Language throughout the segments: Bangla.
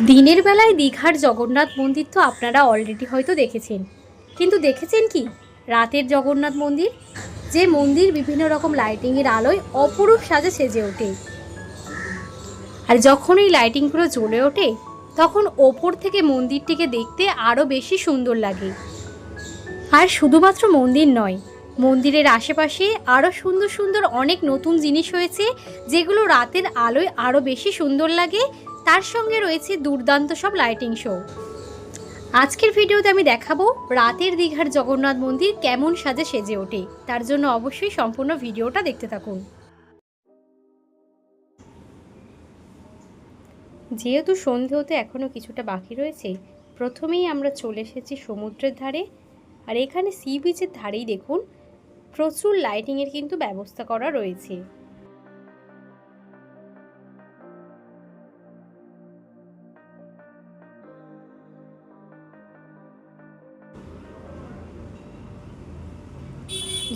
দিনের বেলায় দীঘার জগন্নাথ মন্দির তো আপনারা অলরেডি হয়তো দেখেছেন। কিন্তু দেখেছেন কি? রাতের জগন্নাথ মন্দির, যে মন্দির বিভিন্ন রকম লাইটিংয়ের আলোয় অপরূপ সাজে সেজে ওঠে। আর যখন এই লাইটিংগুলো জ্বলে ওঠে, তখন ওপর থেকে মন্দিরটিকে দেখতে আরও বেশি সুন্দর লাগে। আর শুধুমাত্র মন্দির নয়, মন্দিরের আশেপাশে আরও সুন্দর সুন্দর অনেক নতুন জিনিস হয়েছে, যেগুলো রাতের আলোয় আরও বেশি সুন্দর লাগে তার সঙ্গে রয়েছে দুর্দান্ত সব লাইটিং শো আজকের ভিডিওতে আমি দেখাবো রাতের দীঘার জগন্নাথ মন্দির কেমন সাজে সেজে ওঠে। তার জন্য অবশ্যই সম্পূর্ণ ভিডিওটা দেখতে থাকুন। যেহেতু সন্ধে হতে এখনও কিছুটা বাকি রয়েছে, প্রথমেই আমরা চলে এসেছি সমুদ্রের ধারে। আর এখানে সি বিচের ধারেই দেখুন, প্রচুর লাইটিংয়ের কিন্তু ব্যবস্থা করা রয়েছে।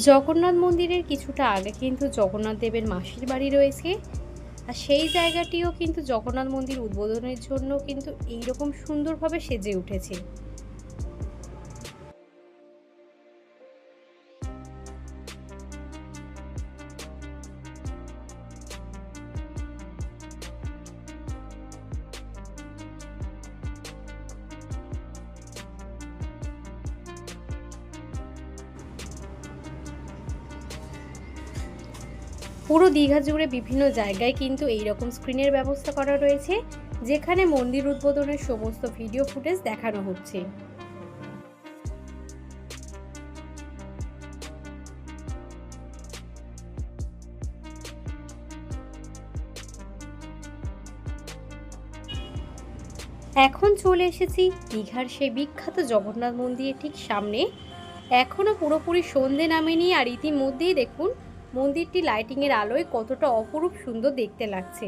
জগন্নাথ মন্দিরের কিছুটা আগে কিন্তু জগন্নাথ দেবের মাসির বাড়ি রয়েছে। আর সেই জায়গাটিও কিন্তু জগন্নাথ মন্দির উদ্বোধনের জন্য কিন্তু এইরকম সুন্দরভাবে সেজে উঠেছে। পুরো দীঘা জুড়ে বিভিন্ন জায়গায় কিন্তু এই রকম স্ক্রিনের ব্যবস্থা করা রয়েছে, যেখানে মন্দির উদ্বোধনের সমস্ত ভিডিও ফুটেজ দেখানো হচ্ছে। এখন চলে এসেছি দীঘার সেই বিখ্যাত জগন্নাথ মন্দিরের ঠিক সামনে। এখনও পুরোপুরি সন্ধে নামেনি আর ইতিমধ্যেই দেখুন মন্দিরটি লাইটিংয়ের আলোয় কতটা অপরূপ সুন্দর দেখতে লাগছে।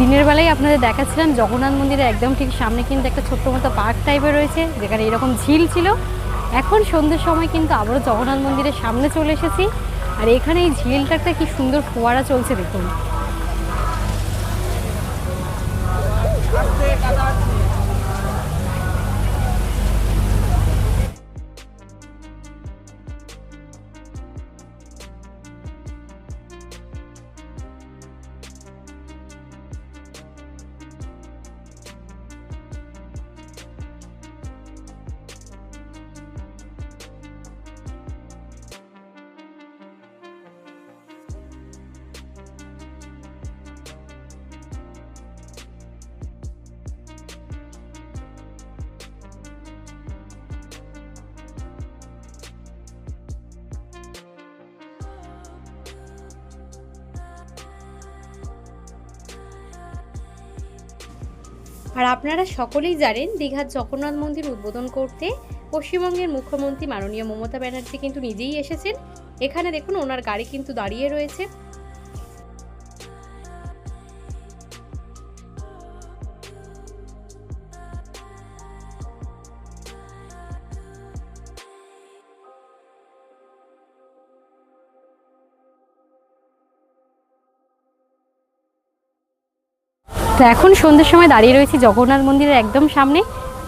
দিনের বেলায় আপনাদের দেখাচ্ছিলাম জগন্নাথ মন্দিরের একদম ঠিক সামনে কিন্তু একটা ছোট্ট মতো পার্ক টাইপের রয়েছে, যেখানে এরকম ঝিল ছিল। এখন সন্ধ্যের সময় কিন্তু আবারও জগন্নাথ মন্দিরের সামনে চলে এসেছি। আর এখানে এই ঝিলটা একটা কি সুন্দর ফোয়ারা চলছে দেখুন। আর আপনারা সকলেই জানেন দীঘার জগন্নাথ মন্দির উদ্বোধন করতে পশ্চিমবঙ্গের মুখ্যমন্ত্রী মাননীয় মমতা ব্যানার্জি কিন্তু নিজেই এসেছেন। এখানে দেখুন ওনার গাড়ি কিন্তু দাঁড়িয়ে রয়েছে। এখন সন্ধ্যের সময় দাঁড়িয়ে রয়েছি জগন্নাথ মন্দিরের একদম সামনে।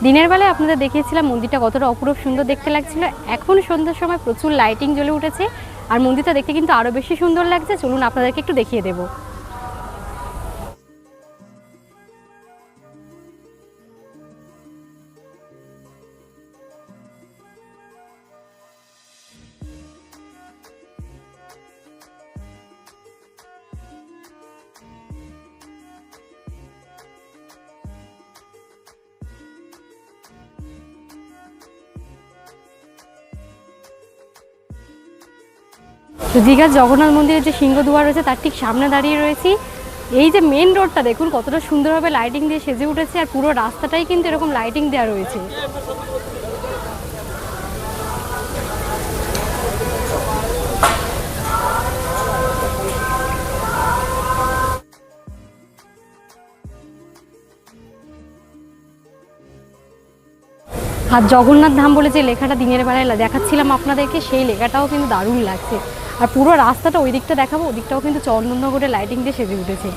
দিনের বেলায় আপনাদের দেখিয়েছিলাম মন্দিরটা কতটা অপরূপ সুন্দর দেখতে লাগছিল। এখন সন্ধ্যের সময় প্রচুর লাইটিং জ্বলে উঠেছে। আর মন্দিরটা দেখতে কিন্তু আরও বেশি সুন্দর লাগছে। চলুন আপনাদেরকে একটু দেখিয়ে দেবো। তো দীঘার জগন্নাথ মন্দিরের যে সিংহদুয়ার রয়েছে, তার ঠিক সামনে দাঁড়িয়ে রয়েছি। এই যে মেন রোডটা দেখুন, কতটা সুন্দরভাবে লাইটিং দিয়ে সেজে উঠেছে আর পুরো রাস্তাটাই কিন্তু এরকম লাইটিং দেওয়া রয়েছে। আর জগন্নাথ ধাম বলে যে লেখাটা দিনের বেলায় দেখাচ্ছিলাম আপনাদেরকে, সেই লেখাটাও কিন্তু দারুণ লাগছে। আর পুরো রাস্তাটা ওই দিকটা দেখাবো, ওই দিকটাও কিন্তু চন্দননগরের লাইটিং দিয়ে সেজে উঠেছে।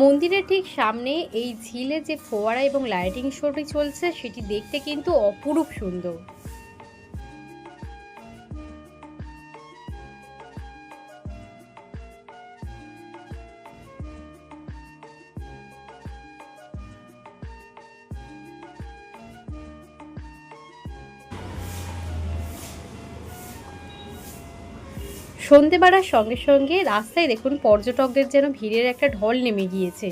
মন্দিরের ঠিক সামনে এই ঝিলে যে ফোয়ারা এবং লাইটিং শোটি চলছে, সেটি দেখতে কিন্তু অপরূপ সুন্দর। সন্ধে বাড়ার সঙ্গে সঙ্গে রাস্তায় দেখুন পর্যটকদের যেন ভিড়ের একটা ঢল নেমে গিয়েছে।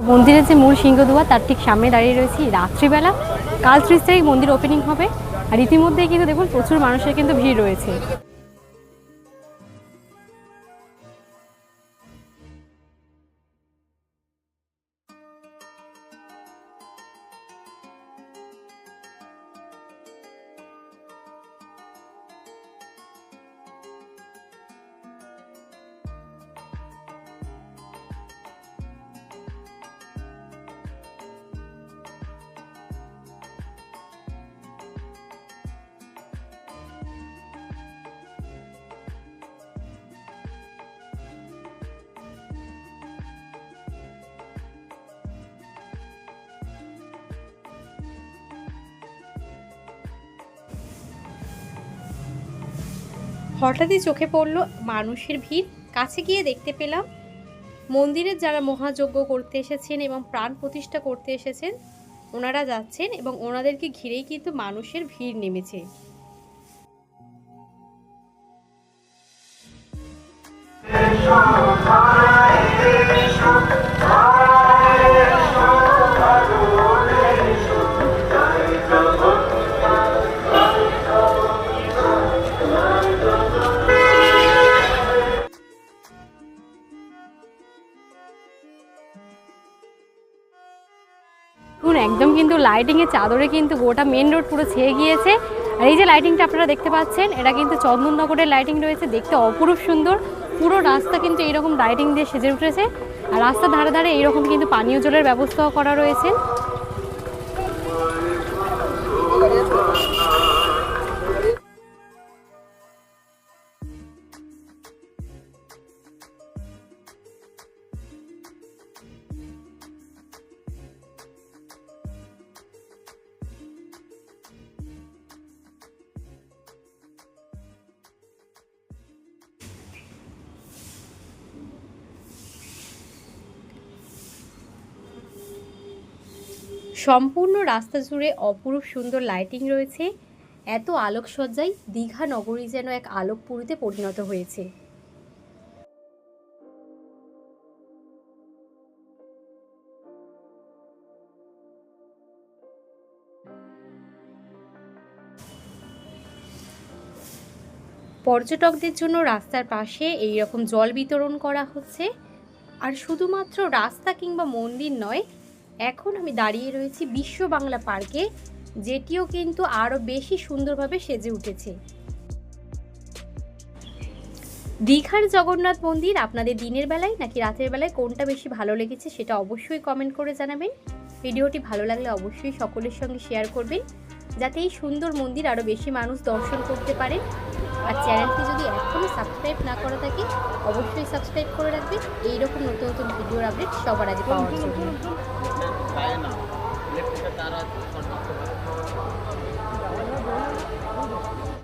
মন্দিরের যে মূল সিংহদুয়া, তার ঠিক সামনে দাঁড়িয়ে রয়েছি রাত্রিবেলা। কাল ত্রিশ তারিখ মন্দির ওপেনিং হবে। আর ইতিমধ্যেই কিন্তু দেখুন প্রচুর মানুষের কিন্তু ভিড় রয়েছে। হঠাৎই চোখে পড়ল মানুষের ভিড়। কাছে গিয়ে দেখতে পেলাম, মন্দিরের যারা মহাযজ্ঞ করতে এসেছেন এবং প্রাণ প্রতিষ্ঠা করতে এসেছেন, ওনারা যাচ্ছেন এবং ওনাদেরকে ঘিরেই কিন্তু মানুষের ভিড় নেমেছে। দেখুন, একদম কিন্তু লাইটিং এর চাদরে কিন্তু গোটা মেন রোড পুরো ছেয়ে গিয়েছে। আর এই যে লাইটিংটা আপনারা দেখতে পাচ্ছেন, এটা কিন্তু চন্দননগরের লাইটিং রয়েছে, দেখতে অপরূপ সুন্দর। পুরো রাস্তা কিন্তু এইরকম লাইটিং দিয়ে সেজে উঠেছে। আর রাস্তার ধারে ধারে এইরকম কিন্তু পানীয় জলের ব্যবস্থাও করা রয়েছে। সম্পূর্ণ রাস্তা জুড়ে অপরূপ সুন্দর লাইটিং রয়েছে। এত আলোকসজ্জায় দীঘা নগরী যেন এক আলোকপুরীতে পরিণত হয়েছে। পর্যটকদের জন্য রাস্তার পাশে এই রকম জল বিতরণ করা হচ্ছে। আর শুধুমাত্র রাস্তা কিংবা মন্দির নয় এখন আমি দাঁড়িয়ে রয়েছি বিশ্ব বাংলা পার্কে, যেটিও কিন্তু আরও বেশি সুন্দরভাবে সেজে উঠেছে। দীঘার জগন্নাথ মন্দির আপনাদের দিনের বেলায় নাকি রাতের বেলায় কোনটা বেশি ভালো লেগেছে সেটা অবশ্যই কমেন্ট করে জানাবেন। ভিডিওটি ভালো লাগলে অবশ্যই সকলের সঙ্গে শেয়ার করবেন, যাতে এই সুন্দর মন্দির আরও বেশি মানুষ দর্শন করতে পারেন আর চ্যানেলটি যদি এখনও সাবস্ক্রাইব না করা থাকে, অবশ্যই সাবস্ক্রাইব করে রাখবেন। এইরকম নতুন নতুন ভিডিওর আপডেট সবার আগে পাওয়ার